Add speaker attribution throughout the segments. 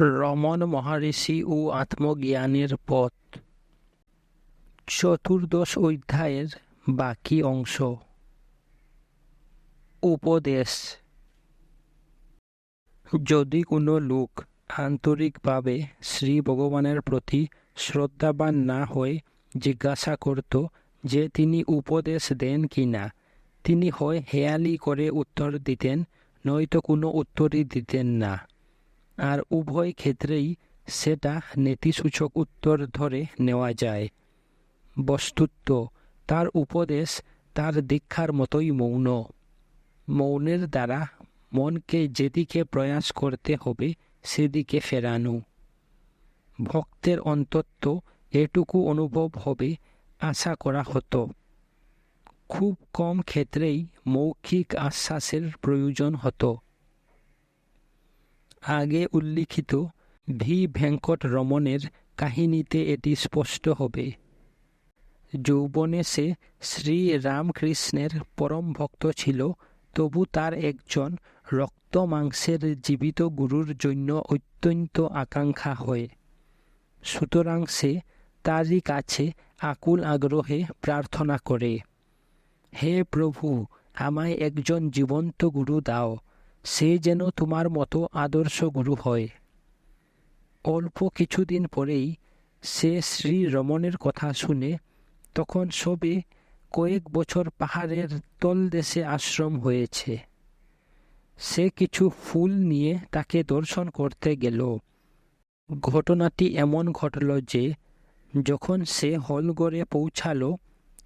Speaker 1: রমণ মহর্ষি ও আত্মজ্ঞানের পথ। চতুর্দশ অধ্যায়ের বাকি অংশ। উপদেশ। যদি কোনো লোক আন্তরিকভাবে শ্রী ভগবানের প্রতি শ্রদ্ধাবান না হয়ে, জিজ্ঞাসা করত যে তিনি উপদেশ দেন কি না তিনি হয় হেয়ালি করে উত্তর দিতেন, নয়তো কোনো উত্তরই দিতেন না। আর উভয় ক্ষেত্রেই সেটা নেতিসূচক উত্তর ধরে নেওয়া যায়। বস্তুত্ব, তার উপদেশ, তার দীক্ষার মতোই মৌন। মৌনের দ্বারা মনকে যেদিকে প্রয়াস করতে হবে, সেদিকে ফেরানো। ভক্তের অন্তত্ব এটুকু অনুভব হবে, আশা করা হতো। খুব কম ক্ষেত্রেই মৌখিক আশ্বাসের প্রয়োজন হতো। আগে উল্লিখিত ভি. ভেঙ্কট রমণের কাহিনীতে এটি স্পষ্ট হবে। যৌবনে সে শ্রী রামকৃষ্ণের পরম ভক্ত ছিল, তবু তার একজন রক্ত মাংসের জীবিত গুরুর জন্য অত্যন্ত আকাঙ্ক্ষা হয়। সুতরাং সে তারই কাছে আকুল আগ্রহে প্রার্থনা করে, হে প্রভু, আমায় একজন জীবন্ত গুরু দাও সে যেন তোমার মতো আদর্শ গুরু হয়। অল্প কিছুদিন পরেই সে শ্রী রমণের কথা শুনে তখন সবে কয়েক বছর পাহাড়ের তলদেশে আশ্রম হয়েছে। সে কিছু ফুল নিয়ে তাকে দর্শন করতে গেল। ঘটনাটি এমন ঘটল যে, যখন সে হলগড়ে পৌঁছালো,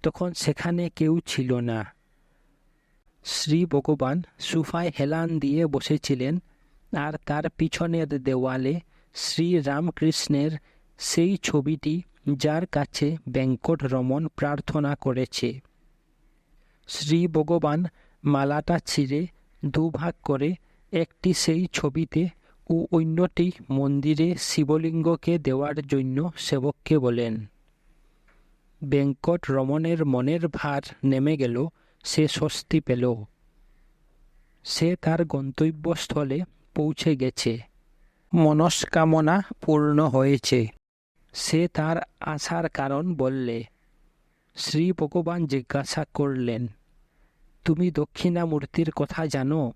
Speaker 1: তখন সেখানে কেউ ছিল না। শ্রী ভগবান সুফায় হেলান দিয়ে বসেছিলেন আর তার পিছনের দেওয়ালে শ্রী রামকৃষ্ণের সেই ছবিটি যার কাছে ব্যাঙ্কট রমন প্রার্থনা করেছে। শ্রী ভগবান মালাটা ছিঁড়ে দুভাগ করে একটি সেই ছবিতে ও অন্যটি মন্দিরে শিবলিঙ্গকে দেওয়ার জন্য সেবককে বলেন। ব্যাঙ্কট রমণের মনের ভার নেমে গেল সে স্বস্তি পেল। সে তার গন্তব্যস্থলে পৌঁছে গেছে। মনস্কামনা পূর্ণ হয়েছে। সে তার আসার কারণ বললে, শ্রী ভগবান জিজ্ঞাসা করলেন, তুমি দক্ষিণামূর্তির কথা জানো?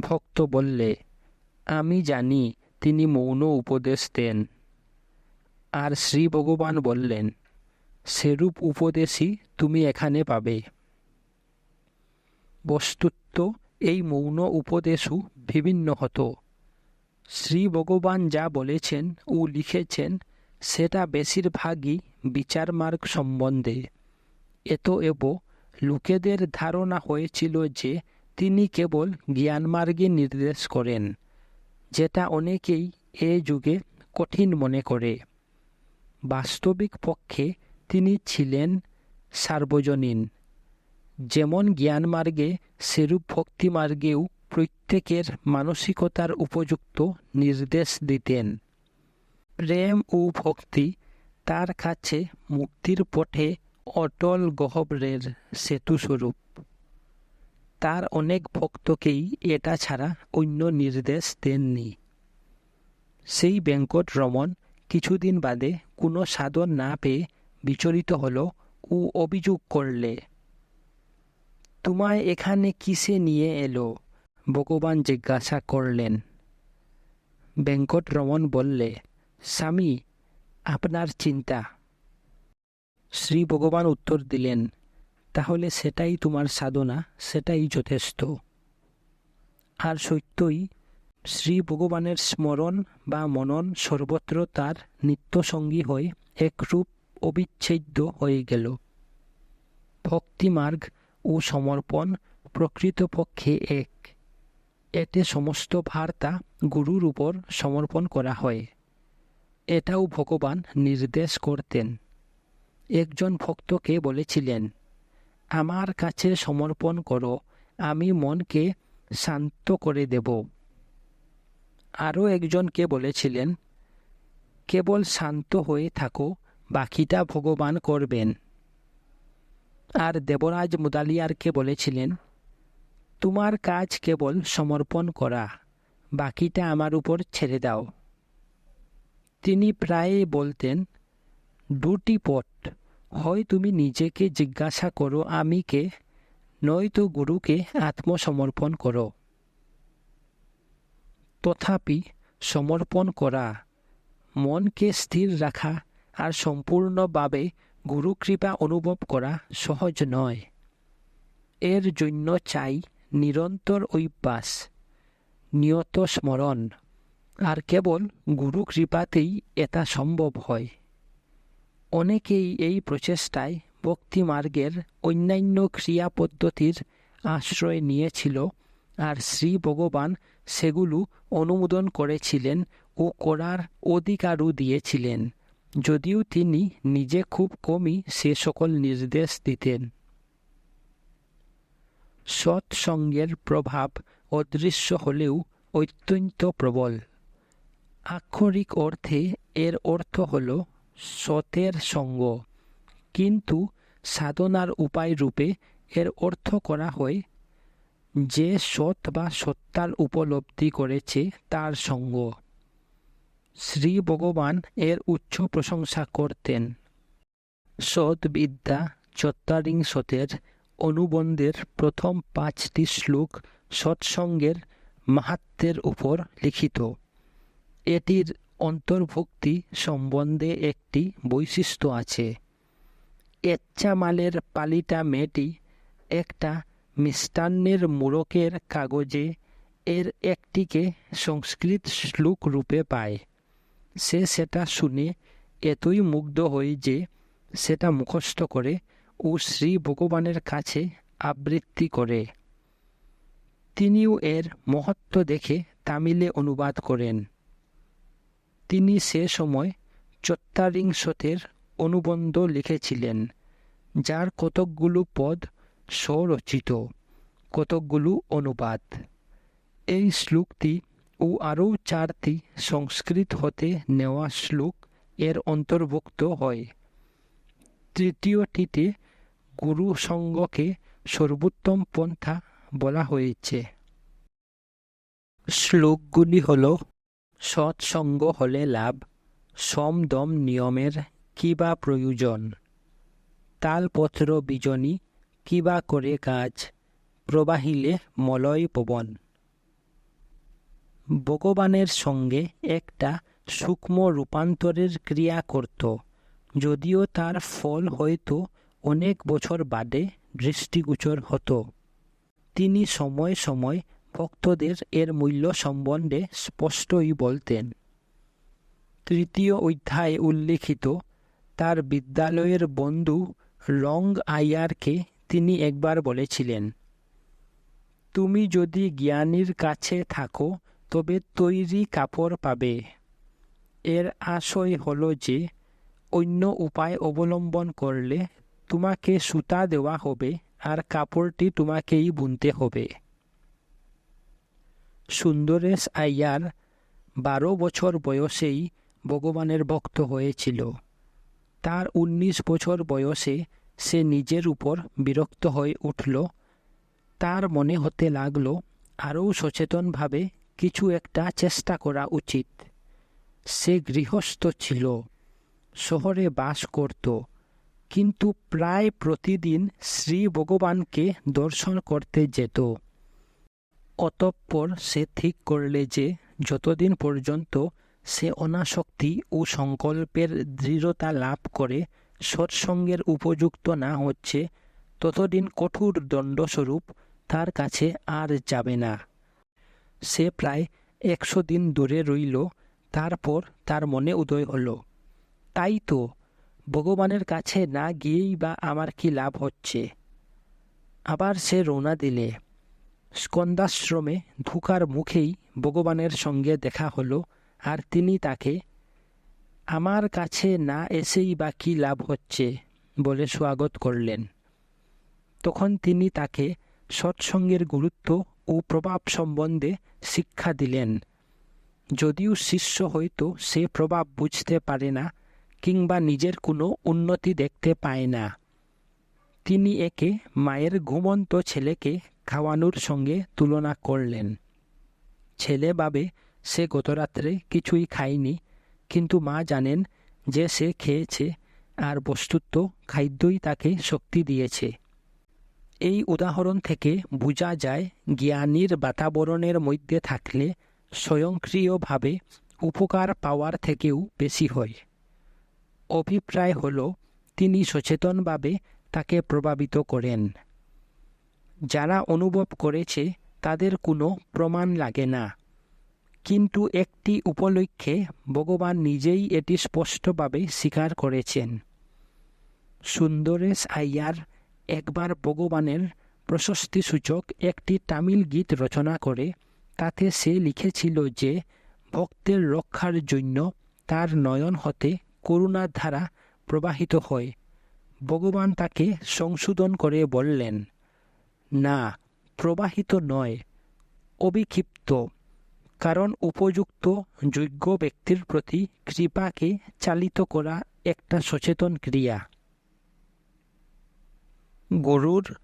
Speaker 1: ভক্ত বললে, আমি জানি, তিনি মৌন উপদেশ দেন। আর শ্রী ভগবান বললেন, সেরূপ উপদেশই তুমি এখানে পাবে। বস্তুত্ব এই মৌন উপদেশও বিভিন্ন হতো। শ্রী ভগবান যা বলেছেন ও লিখেছেন, সেটা বেশিরভাগই বিচার মার্গ সম্বন্ধে। এত এব লোকেদের ধারণা হয়েছিল যে তিনি কেবল জ্ঞানমার্গে নির্দেশ করেন, যেটা অনেকেই এ যুগে কঠিন মনে করে। বাস্তবিক পক্ষে তিনি ছিলেন সার্বজনীন। যেমন জ্ঞানমার্গে সেরূপ ভক্তিমার্গেও প্রত্যেকের মানসিকতার উপযুক্ত নির্দেশ দিতেন। প্রেম ও ভক্তি তার কাছে মুক্তির পথে অটল গহবরের সেতুস্বরূপ। তার অনেক ভক্তকেই এটা ছাড়া অন্য নির্দেশ দেননি। সেই ব্যাঙ্কট রমন কিছুদিন বাদে কোনো সাধন না পেয়ে বিচলিত হল ও অভিযোগ করলে। তোমায় এখানে কিসে নিয়ে এলো? ভগবান জিজ্ঞাসা করলেন। রমন বললে, স্বামী, আপনার চিন্তা। শ্রী ভগবান উত্তর দিলেন, তাহলে সেটাই তোমার সাধনা, সেটাই যথেষ্ট। আর সত্যই, শ্রী ভগবানের স্মরণ বা মনন সর্বত্র তার নিত্যসঙ্গী হয়ে একরূপ অবিচ্ছেদ্য হয়ে গেল। ভক্তিমার্গ ও সমর্পণ প্রকৃতপক্ষে এক। এতে সমস্ত বার্তা গুরুর উপর সমর্পণ করা হয়। এটাও ভগবান নির্দেশ করতেন। একজন ভক্তকে বলেছিলেন, আমার কাছে সমর্পণ করো, আমি মনকে শান্ত করে দেব। আরও একজনকে বলেছিলেন, কেবল শান্ত হয়ে থাকো, বাকিটা ভগবান করবেন। আর দেবরাজ মুদালিয়ারকে বলেছিলেন, তোমার কাজ কেবল সমর্পণ করা, বাকিটা আমার উপর ছেড়ে দাও। তিনি প্রায়ই বলতেন, দুটি পট হয় তুমি নিজেকে জিজ্ঞাসা করো আমি কে নয়তো গুরুকে আত্মসমর্পণ করো। তথাপি সমর্পণ করা, মনকে স্থির রাখা আর সম্পূর্ণভাবে গুরুকৃপা অনুভব করা সহজ নয়। এর জন্য চাই নিরন্তর অভ্যাস, নিয়ত স্মরণ। আর কেবল গুরু কৃপাতেই এটা সম্ভব হয়। অনেকেই এই প্রচেষ্টায় ভক্তিমার্গের অন্যান্য ক্রিয়া পদ্ধতির আশ্রয় নিয়েছিল আর শ্রী ভগবান সেগুলো অনুমোদন করেছিলেন ও করার অধিকারও দিয়েছিলেন। যদিও তিনি নিজে খুব কমই সে সকল নির্দেশ দিতেন। সৎসঙ্গের প্রভাব অদৃশ্য হলেও অত্যন্ত প্রবল। আক্ষরিক অর্থে এর অর্থ হল সতের সঙ্গ। কিন্তু সাধনার উপায় রূপে এর অর্থ করা হয়, যে সৎ বা সত্তার উপলব্ধি করেছে তার সঙ্গ। শ্রী ভগবান এর উচ্চ প্রশংসা করতেন। সৎ বিদ্যা চত্বারিংশতের অনুবন্ধের প্রথম পাঁচটি শ্লোক সৎসঙ্গের মাহাত্মের উপর লিখিত। এটির অন্তর্ভুক্তি সম্বন্ধে একটি বৈশিষ্ট্য আছে। এচ্চামালের পালিটা মেয়েটি একটা মিষ্টান্নের মোড়কের কাগজে এর একটিকে সংস্কৃত শ্লোক রূপে পায়। সে সেটা শুনে এতই মুগ্ধ হয় যে সেটা মুখস্থ করে ও শ্রী ভগবানের কাছে আবৃত্তি করে। তিনিও এর মহত্ব দেখে তামিলে অনুবাদ করেন। তিনি সে সময় চত্বারিংশতের অনুবন্ধ লিখেছিলেন, যার কতকগুলো পদ স্বরচিত, কতকগুলো অনুবাদ। এই শ্লোকটি ও আরও চারটি সংস্কৃত হতে নেওয়া শ্লোক এর অন্তর্ভুক্ত হয়। তৃতীয়টিতে গুরু সঙ্গকে সর্বোত্তম পন্থা বলা হয়েছে। শ্লোকগুলি হল, সৎসঙ্গ হলে লাভ সমদম নিয়মের কিবা প্রয়োজন, তালপত্র বিজনী কিবা করে কাজ, প্রবাহিলে মলয় পবন। ভগবানের সঙ্গে একটা সূক্ষ্ম রূপান্তরের ক্রিয়া করত। যদিও তার ফল হয়তো অনেক বছর বাদে দৃষ্টিগোচর হতো। তিনি সময় সময় ভক্তদের এর মূল্য সম্বন্ধে স্পষ্টই বলতেন। তৃতীয় অধ্যায়ে উল্লিখিত তার বিদ্যালয়ের বন্ধু রং আয়ারকে তিনি একবার বলেছিলেন, তুমি যদি জ্ঞানীর কাছে থাকো তবে তৈরি কাপড় পাবে। এর আশয় হলো যে, অন্য উপায় অবলম্বন করলে তোমাকে সুতা দেওয়া হবে আর কাপড়টি তোমাকেই বুনতে হবে। সুন্দরেশ আয়ার বারো বছর বয়সেই ভগবানের ভক্ত হয়েছিল। তার উনিশ বছর বয়সে সে নিজের উপর বিরক্ত হয়ে উঠল। তার মনে হতে লাগল, আরও সচেতনভাবে কিছু একটা চেষ্টা করা উচিত। সে গৃহস্থ ছিল, শহরে বাস করত, কিন্তু প্রায় প্রতিদিন শ্রী ভগবানকে দর্শন করতে যেত। অতঃপর সে ঠিক করলে যে, যতদিন পর্যন্ত সে অনাসক্তি ও সংকল্পের দৃঢ়তা লাভ করে সৎসঙ্গের উপযুক্ত না হচ্ছে, ততদিন কঠোর দণ্ডস্বরূপ তার কাছে আর যাবে না। সে প্রায় একশো দিন দূরে রইল, তারপর তার মনে উদয় হলো। তাই তো, ভগবানের কাছে না গিয়েই বা আমার কি লাভ হচ্ছে? আবার সে রওনা দিলে। স্কন্দাশ্রমে ধুকার মুখেই ভগবানের সঙ্গে দেখা হলো, আর তিনি তাকে, আমার কাছে না এসেই বা কী লাভ হচ্ছে? বলে স্বাগত করলেন। তখন তিনি তাকে সৎসঙ্গের গুরুত্ব ও প্রভাব সম্বন্ধে শিক্ষা দিলেন। যদিও শিষ্য হয়তো সে প্রভাব বুঝতে পারে না, কিংবা নিজের কোনো উন্নতি দেখতে পায় না। তিনি একে মায়ের ঘুমন্ত ছেলেকে খাওয়ানোর সঙ্গে তুলনা করলেন। ছেলে ভাবে সে গতরাত্রে কিছুই খায়নি, কিন্তু মা জানেন যে সে খেয়েছে আর বস্তুত খাদ্যই তাকে শক্তি দিয়েছে। এই উদাহরণ থেকে বোঝা যায় জ্ঞানীর বাতাবরণের মধ্যে থাকলে স্বয়ংক্রিয়ভাবে উপকার পাওয়ার থেকেও বেশি হয়। অভিপ্রায় হল, তিনি সচেতনভাবে তাকে প্রভাবিত করেন। যারা অনুভব করেছে, তাদের কোনো প্রমাণ লাগে না। কিন্তু একটি উপলক্ষে ভগবান নিজেই এটি স্পষ্টভাবে স্বীকার করেছেন। সুন্দরেশ আইয়ার একবার ভগবানের প্রশস্তিসূচক একটি তামিল গীত রচনা করে, তাতে সে লিখেছিল যে, ভক্তের রক্ষার জন্য তার নয়ন হতে করুণার ধারা প্রবাহিত হয়। ভগবান তাকে সংশোধন করে বললেন, না, প্রবাহিত নয় অবিক্ষিপ্ত কারণ উপযুক্ত যোগ্য ব্যক্তির প্রতি কৃপাকে চালিত করা একটা সচেতন ক্রিয়া। গরুর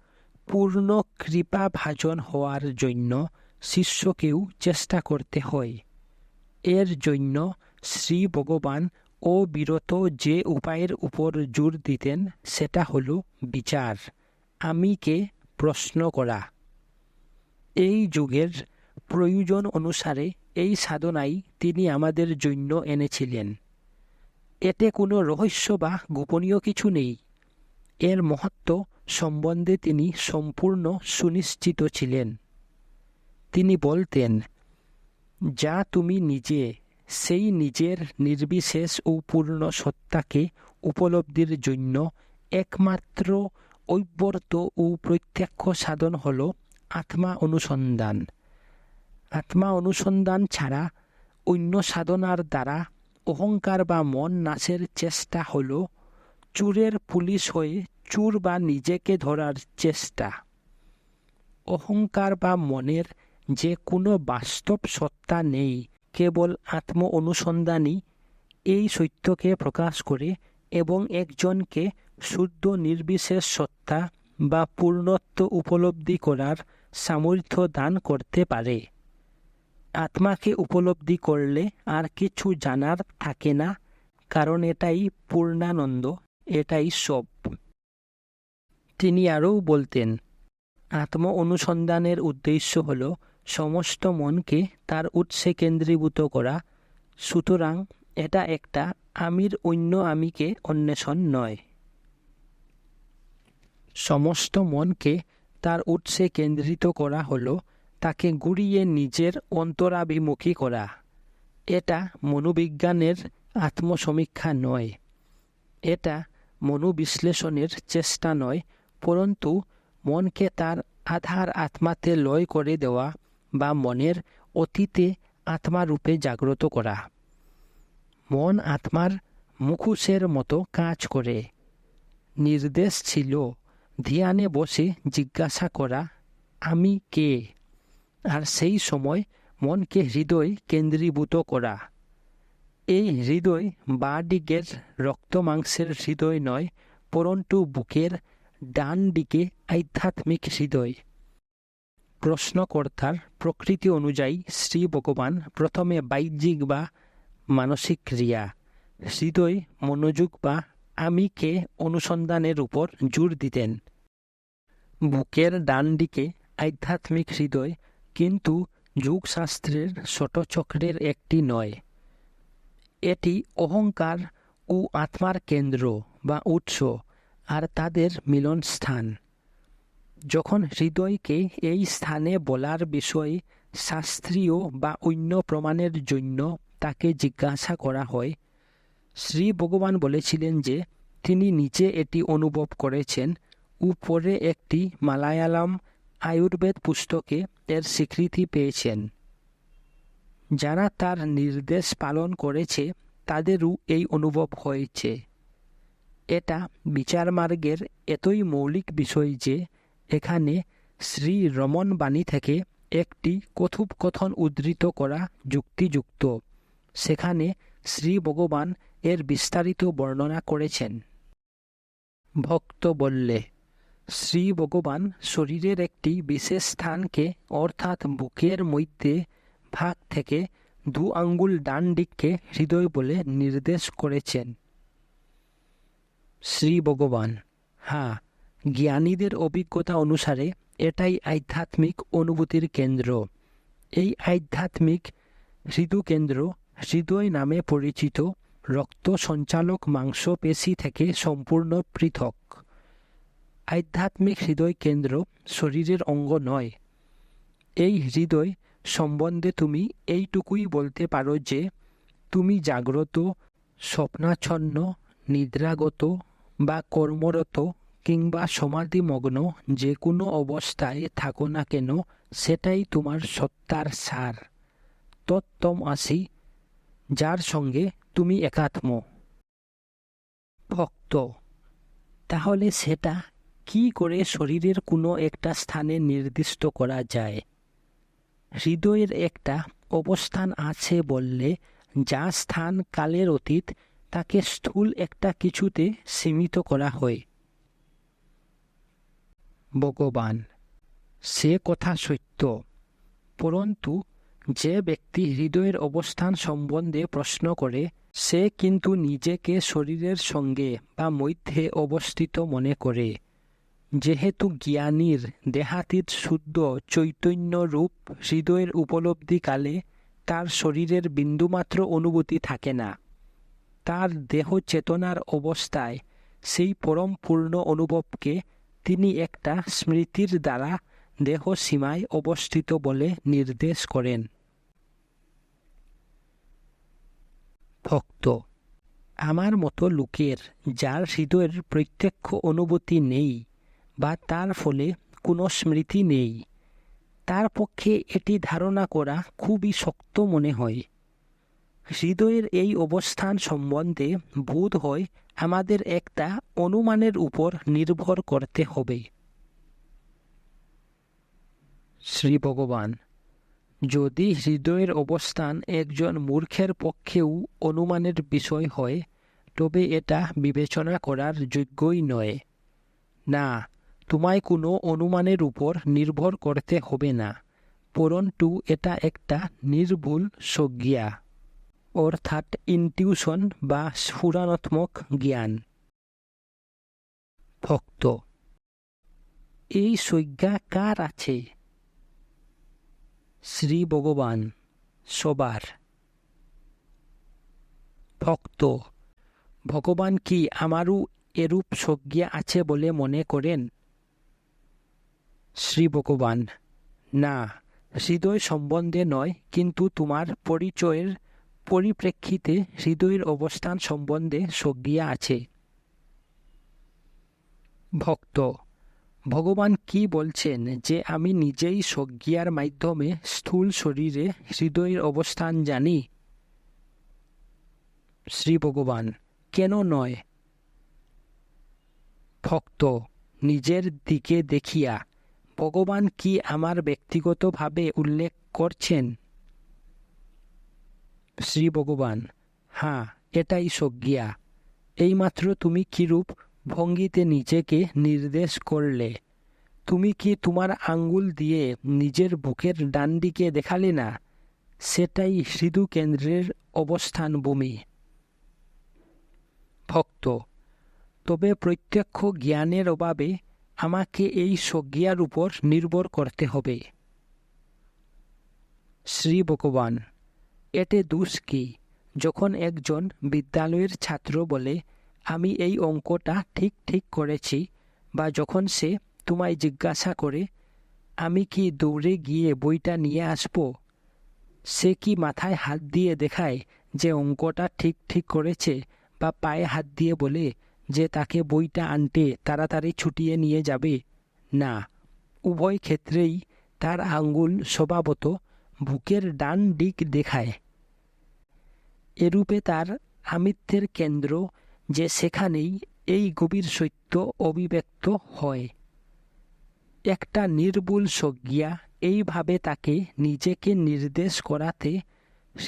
Speaker 1: পূর্ণ কৃপা ভাজন হওয়ার জন্য শিষ্যকেও চেষ্টা করতে হয়। এর জন্য শ্রী ভগবান অবিরত যে উপায়ের উপর জোর দিতেন, সেটা হল বিচার। আমিকে প্রশ্ন করা। এই যুগের প্রয়োজন অনুসারে এই সাধনাই তিনি আমাদের জন্য এনেছিলেন। এতে কোনো রহস্য বা গোপনীয় কিছু নেই। এর মহত্ব সম্বন্ধে তিনি সম্পূর্ণ সুনিশ্চিত ছিলেন। তিনি বলতেন, যা তুমি নিজে, সেই নিজের নির্বিশেষ ও পূর্ণ সত্তাকে উপলব্ধির জন্য একমাত্র ঐবর্ত ও প্রত্যক্ষ সাধন হল আত্মা অনুসন্ধান। আত্মা অনুসন্ধান ছাড়া অন্য সাধনার দ্বারা অহংকার বা মন নাশের চেষ্টা হল চুরের পুলিশ হয়ে চুর বা নিজেকে ধরার চেষ্টা। অহংকার বা মনের যে কোনো বাস্তব সত্তা নেই, কেবল আত্ম অনুসন্ধানই এই সত্যকে প্রকাশ করে এবং একজনকে শুদ্ধ নির্বিশেষ সত্তা বা পূর্ণত্ব উপলব্ধি করার সামর্থ্য দান করতে পারে। আত্মাকে উপলব্ধি করলে আর কিছু জানার থাকে না, কারণ এটাই পূর্ণানন্দ, এটাই সব। তিনি আরও বলতেন আত্ম অনুসন্ধানের উদ্দেশ্য হল সমস্ত মনকে তার উৎসে কেন্দ্রীভূত করা। সুতরাং এটা একটা আমির অন্য আমিকে অন্বেষণ নয়। সমস্ত মনকে তার উৎসে কেন্দ্রিত করা হলো, তাকে গুড়িয়ে নিজের অন্তরাভিমুখী করা। এটা মনোবিজ্ঞানের আত্মসমীক্ষা নয়। এটা মনোবিশ্লেষণের চেষ্টা নয় পরন্তু মনকে তার আধার আত্মাতে লয় করে দেওয়া বা মনের অতীতে আত্মারূপে জাগ্রত করা। মন আত্মার মুখোশের মতো কাজ করে। নির্দেশ ছিল, ধ্যানে বসে জিজ্ঞাসা করা, আমি কে? আর সেই সময় মনকে হৃদয় কেন্দ্রীভূত করা। এই হৃদয় বা দিকের রক্ত মাংসের হৃদয় নয়, পরন্তু বুকের ডান দিকে আধ্যাত্মিক হৃদয়। প্রশ্নকর্তার প্রকৃতি অনুযায়ী শ্রী ভগবান প্রথমে বাহ্যিক বা মানসিক ক্রিয়া, হৃদয়, মনোযোগ বা আমিকে অনুসন্ধানের উপর জোর দিতেন। বুকের ডান দিকে আধ্যাত্মিক হৃদয় কিন্তু যুগশাস্ত্রের ষটচক্রের একটি নয়। এটি অহংকার ও আত্মার কেন্দ্র বা উৎস। আর তাদের মিলন স্থান যখন হৃদয়কে এই স্থানে বলার বিষয়ে শাস্ত্রীয় বা অন্য প্রমাণের জন্য তাকে জিজ্ঞাসা করা হয়, শ্রী ভগবান বলেছিলেন যে, তিনি নিজে এটি অনুভব করেছেন। উপরে একটি মালায়ালাম আয়ুর্বেদ পুস্তকে এর স্বীকৃতি পেয়েছেন। যারা তার নির্দেশ পালন করেছে, তাদেরও এই অনুভব হয়েছে। এটা বিচার মার্গের এতই মৌলিক বিষয় যে এখানে শ্রী রমন বাণী থেকে একটি কথোপকথন উদ্ধৃত করা যুক্তিযুক্ত। সেখানে শ্রী ভগবান এর বিস্তারিত বর্ণনা করেছেন। ভক্ত বললে, শ্রী ভগবান শরীরের একটি বিশেষ স্থানকে অর্থাৎ বুকের মধ্যে ভাগ থেকে দু আঙ্গুল ডান দিককে হৃদয় বলে নির্দেশ করেছেন। শ্রী ভগবান। হ্যাঁ জ্ঞানীদের অভিজ্ঞতা অনুসারে এটাই আধ্যাত্মিক অনুভূতির কেন্দ্র। এই আধ্যাত্মিক হৃদুকেন্দ্র হৃদয় নামে পরিচিত রক্ত সঞ্চালক মাংসপেশি থেকে সম্পূর্ণ পৃথক। আধ্যাত্মিক হৃদয় কেন্দ্র শরীরের অঙ্গ নয়। এই হৃদয় সম্বন্ধে তুমি এইটুকুই বলতে পারো যে, তুমি জাগ্রত, স্বপ্নাচ্ছন্ন, নিদ্রাগত বা কর্মরত কিংবা সমাধিমগ্ন যে কোনো অবস্থায় থাকো না কেন, সেটাই তোমার সত্তার সার। তত্তম আসি, যার সঙ্গে তুমি একাত্ম। ভক্ত, তাহলে সেটা কি করে শরীরের কোনো একটা স্থানে নির্দিষ্ট করা যায়? হৃদয়ের একটা অবস্থান আছে বললে, যা স্থান কালের অতীত তাকে স্থূল একটা কিছুতে সীমিত করা হয়। ভগবান, সে কথা সত্য। পরন্তু, যে ব্যক্তি হৃদয়ের অবস্থান সম্বন্ধে প্রশ্ন করে, সে কিন্তু নিজেকে শরীরের সঙ্গে বা মধ্যে অবস্থিত মনে করে। যেহেতু জ্ঞানীর দেহাতীত শুদ্ধ চৈতন্য রূপ হৃদয়ের উপলব্ধিকালে তার শরীরের বিন্দুমাত্র অনুভূতি থাকে না। তার দেহ চেতনার অবস্থায় সেই পরম পূর্ণ অনুভবকে তিনি একটা স্মৃতির দ্বারা দেহ সীমায় অবস্থিত বলে নির্দেশ করেন। ভক্ত, আমার মতো লোকের যার হৃদয়ের প্রত্যক্ষ অনুভূতি নেই বা তার ফলে কোনো স্মৃতি নেই, তার পক্ষে এটি ধারণা করা খুবই শক্ত মনে হয়। হৃদয়ের এই অবস্থান সম্বন্ধে বোধ হয় আমাদের একটা অনুমানের উপর নির্ভর করতে হবে। শ্রী ভগবান, যদি হৃদয়ের অবস্থান একজন মূর্খের পক্ষেও অনুমানের বিষয় হয়, তবে এটা বিবেচনা করার যোগ্যই নয়। না, তোমায় কোনো অনুমানের উপর নির্ভর করতে হবে না, পরন্তু এটা একটা নির্ভুল সজ্ঞা। অর্থাৎ ইনটিউশন বা স্ফুরানাত্মক জ্ঞান। ভক্ত, এই সজ্ঞা কার আছে? শ্রী ভগবান, সবার। ভক্ত, ভগবান কি আমারও এরূপ সজ্ঞা আছে বলে মনে করেন? শ্রী ভগবান, না, হৃদয় সম্বন্ধে নয়, কিন্তু তোমার পরিচয়ের পরিপ্রেক্ষিতে হৃদয়ের অবস্থান সম্বন্ধে সজ্ঞা আছে। ভক্ত, ভগবান কি বলছেন যে আমি নিজেই সজ্ঞার মাধ্যমে স্থূল শরীরে হৃদয়ের অবস্থান জানি? শ্রী ভগবান, কেন নয়? ভক্ত, নিজের দিকে দেখিয়া ভগবান কি আমার ব্যক্তিগতভাবে উল্লেখ করছেন? শ্রী ভগবান হ্যাঁ এটাই সজ্ঞা এইমাত্র তুমি কিরূপ ভঙ্গিতে নিজেকে নির্দেশ করলে? তুমি কি তোমার আঙ্গুল দিয়ে নিজের বুকের ডান দিকে দেখালে না? সেটাই হৃদু কেন্দ্রের অবস্থান ভূমি। ভক্ত, তবে প্রত্যক্ষ জ্ঞানের অভাবে আমাকে এই সজ্ঞার উপর নির্ভর করতে হবে। শ্রী ভগবান এতে দোষ কি? যখন একজন বিদ্যালয়ের ছাত্র বলে, আমি এই অঙ্কটা ঠিক ঠিক করেছি, বা যখন সে তোমায় জিজ্ঞাসা করে, আমি কি দৌড়ে গিয়ে বইটা নিয়ে আসব? সে কি মাথায় হাত দিয়ে দেখায় যে অঙ্কটা ঠিক ঠিক করেছে, বা পায়ে হাত দিয়ে বলে যে তাকে বইটা আনতে তাড়াতাড়ি ছুটিয়ে নিয়ে যাবে? না। উভয় ক্ষেত্রেই তার আঙ্গুল স্বভাবত বুকের ডান দিক দেখায়। এরূপে তার আমিত্বের কেন্দ্র যে সেখানেই এই গভীর সত্য অভিব্যক্ত হয়। একটা নির্ভুল সজ্ঞা এইভাবে তাকে নিজেকে নির্দেশ করাতে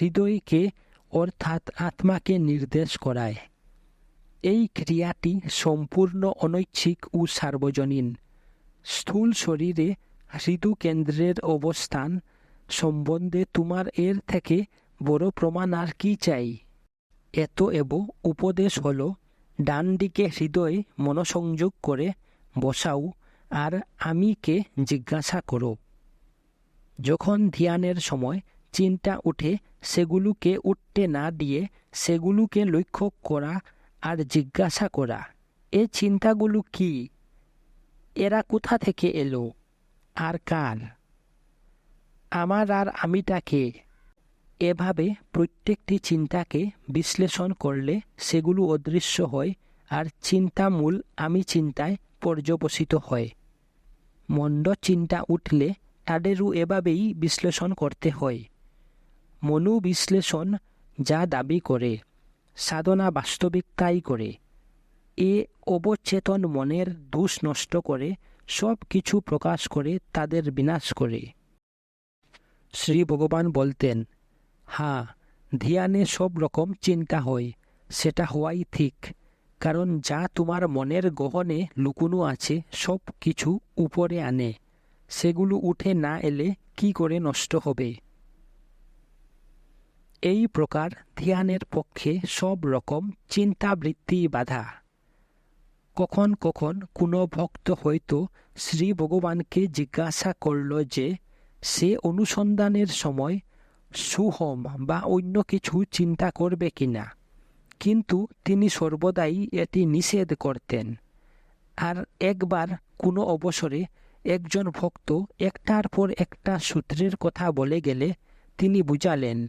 Speaker 1: হৃদয়কে অর্থাৎ আত্মাকে নির্দেশ করায়। এই ক্রিয়াটি সম্পূর্ণ অনৈচ্ছিক ও সার্বজনীন। স্থূল শরীরে হৃদু কেন্দ্রের অবস্থান সম্বন্ধে তোমার এর থেকে বড় প্রমাণ আর কি চাই? এত এব উপদেশ হল ডান দিকে হৃদয় মনোসংযোগ করে বসাও আর আমিকে জিজ্ঞাসা করো। যখন ধ্যানের সময় চিন্তা উঠে সেগুলোকে উঠতে না দিয়ে সেগুলোকে লক্ষ্য করা আর জিজ্ঞাসা করা, এ চিন্তাগুলো কি? এরা কোথা থেকে এলো? আর কার? আমার আর আমিটাকে এভাবে প্রত্যেকটি চিন্তাকে বিশ্লেষণ করলে সেগুলো অদৃশ্য হয় আর চিন্তামূল আমি চিন্তায় পর্যবসিত হয়। মন্দ চিন্তা উঠলে তাদেরও এভাবেই বিশ্লেষণ করতে হয়। মনু বিশ্লেষণ যা দাবি করে, সাধনা বাস্তবিক তাই করে। এ অবচেতন মনের দোষ নষ্ট করে সব কিছু প্রকাশ করে, তাদের বিনাশ করে। শ্রী ভগবান বলতেন হ্যাঁ ধ্যানে সব রকম চিন্তা হয়, সেটা হওয়াই ঠিক। কারণ যা তোমার মনের গহনে লুকুনো আছে, সব কিছু উপরে আনে। সেগুলো উঠে না এলে কি করে নষ্ট হবে? এই প্রকার ধ্যানের পক্ষে সব রকম চিন্তাবৃত্তি বাধা। কখন কখন কোনো ভক্ত হয়তো শ্রী ভগবানকে জিজ্ঞাসা করল যে সে অনুসন্ধানের সময় সুহম বা অন্য কিছু চিন্তা করবে কিনা। কিন্তু তিনি সর্বদাই এটি নিষেধ করতেন। আর একবার কোনো অবসরে একজন ভক্ত একটার পর একটা সূত্রের কথা বলে গেলে তিনি বুঝালেন,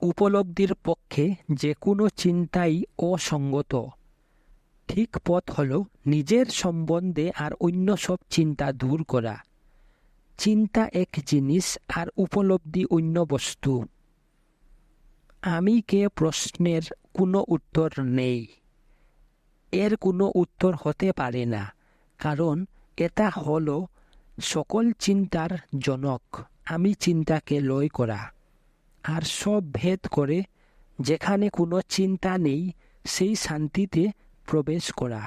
Speaker 1: উপলব্ধির পক্ষে যে কোনো চিন্তাই অসঙ্গত। ঠিক পথ হল নিজের সম্বন্ধে আর অন্য সব চিন্তা দূর করা। চিন্তা এক জিনিস আর উপলব্ধি অন্য বস্তু। আমি কে প্রশ্নের কোনো উত্তর নেই। এর কোনো উত্তর হতে পারে না, কারণ এটা হল সকল চিন্তার জনক। আমি চিন্তাকে লয় করা আর সব ভেদ করে যেখানে কোনো চিন্তা নেই, সেই শান্তিতে প্রবেশ করা।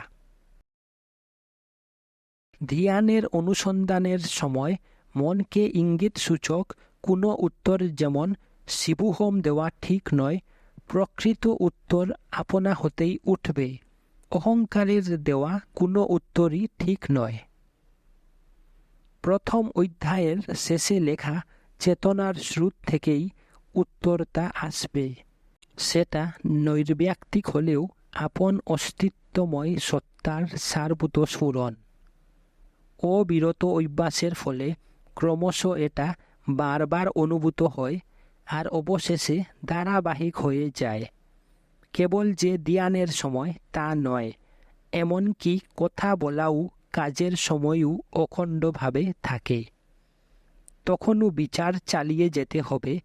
Speaker 1: ধ্যানের অনুসন্ধানের সময় মনকে ইঙ্গিত সূচক, কোনো উত্তর যেমন, শিবুহোম দেওয়া ঠিক নয় প্রকৃত উত্তর আপনা হতেই উঠবে। অহংকারের দেওয়া কোনো উত্তরই ঠিক নয়। প্রথম অধ্যায়ের শেষে লেখা চেতনার স্রোত থেকেই উত্তরটা আসবে। সেটা নৈর্ব্যক্তিক হলেও আপন অস্তিত্বময় সত্তার সারভূত স্ফুরণ অবিরত অভ্যাসের ফলে ক্রমশ এটা বারবার অনুভূত হয় আর অবশেষে ধারাবাহিক হয়ে যায়। কেবল যে ধ্যানের সময় তা নয়, এমনকি কথা বলাও কাজের সময়ও অখণ্ডভাবে থাকে। তখনও বিচার চালিয়ে যেতে হবে,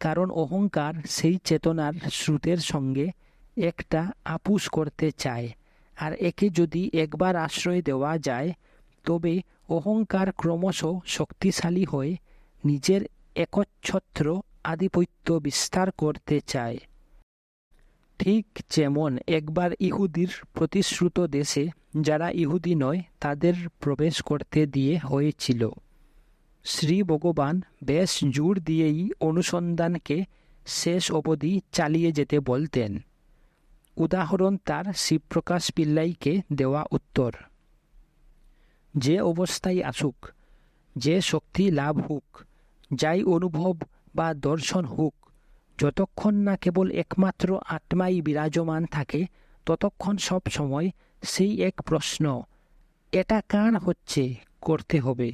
Speaker 1: কারণ অহংকার সেই চেতনার স্রোতের সঙ্গে একটা আপুস করতে চায়। আর একে যদি একবার আশ্রয় দেওয়া যায়, তবে অহংকার ক্রমশ শক্তিশালী হয়ে নিজের একচ্ছত্র আধিপত্য বিস্তার করতে চায়। ঠিক যেমন একবার ইহুদির প্রতিশ্রুত দেশে যারা ইহুদি নয়, তাদের প্রবেশ করতে দিয়ে হয়েছিল শ্রী ভগবান বেশ জোর দিয়েই অনুসন্ধানকে শেষ অবধি চালিয়ে যেতে বলতেন। উদাহরণ তার শিবপ্রকাশ পিল্লাইকে দেওয়া উত্তর যে অবস্থায় আসুক, যে শক্তি লাভ হোক, যাই অনুভব বা দর্শন হোক, যতক্ষণ না কেবল একমাত্র আত্মাই বিরাজমান থাকে, ততক্ষণ সব সময় সেই এক প্রশ্ন, এটা কার হচ্ছে? করতে হবে।